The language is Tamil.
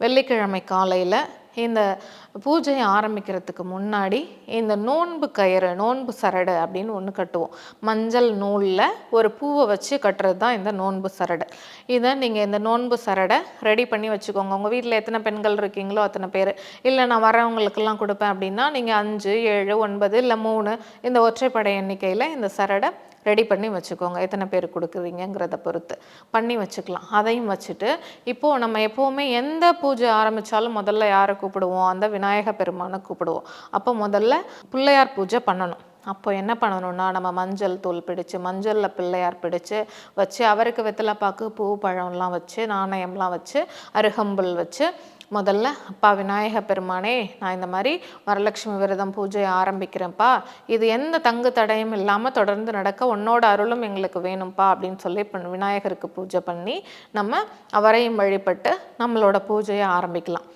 வெள்ளிக்கிழமை காலையில் இந்த பூஜையை ஆரம்பிக்கிறதுக்கு முன்னாடி இந்த நோன்பு கயிறு நோன்பு சரடு அப்படின்னு ஒன்று கட்டுவோம். மஞ்சள் நூலில் ஒரு பூவை வச்சு கட்டுறது தான் இந்த நோன்பு சரடு. இதை நீங்கள் இந்த நோன்பு சரடை ரெடி பண்ணி வச்சுக்கோங்க. உங்கள் வீட்டில் எத்தனை பெண்கள் இருக்கீங்களோ அத்தனை பேர். இல்லை நான் வரவங்களுக்கெல்லாம் கொடுப்பேன் அப்படின்னா நீங்கள் அஞ்சு ஏழு ஒன்பது இல்லை மூணு இந்த ஒற்றைப்படை எண்ணிக்கையில் இந்த சரடை ரெடி பண்ணி வச்சுக்கோங்க. எத்தனை பேர் கொடுக்குறீங்கிறத பொறுத்து. பண்ணி வச்சுக்கலாம். அதையும் வச்சுட்டு இப்போது நம்ம எப்போவுமே எந்த பூஜை ஆரம்பித்தாலும் முதல்ல யாருக்கு கூப்பிடுவோம். அந்த விநாயக பெருமானை கூப்பிடுவோம். அப்போ முதல்ல பிள்ளையார் பூஜை பண்ணணும். அப்போ என்ன பண்ணணும்னா நம்ம மஞ்சள் தூள் பிடிச்சு மஞ்சளில் பிள்ளையார் பிடிச்சு வச்சு அவருக்கு வெத்தலைப்பாக்கு பூ பழம்லாம் வச்சு நாணயம்லாம் வச்சு அருகம்புல் வச்சு முதல்ல அப்பா விநாயக பெருமானே நான் இந்த மாதிரி வரலட்சுமி விரதம் பூஜையை ஆரம்பிக்கிறேன்ப்பா. இது எந்த தங்கு தடையும் இல்லாமல் தொடர்ந்து நடக்க உன்னோட அருளும் எங்களுக்கு வேணும்ப்பா. அப்படின்னு சொல்லி விநாயகருக்கு பூஜை பண்ணி நம்ம அவரையும் வழிபட்டு நம்மளோட பூஜையை ஆரம்பிக்கலாம்.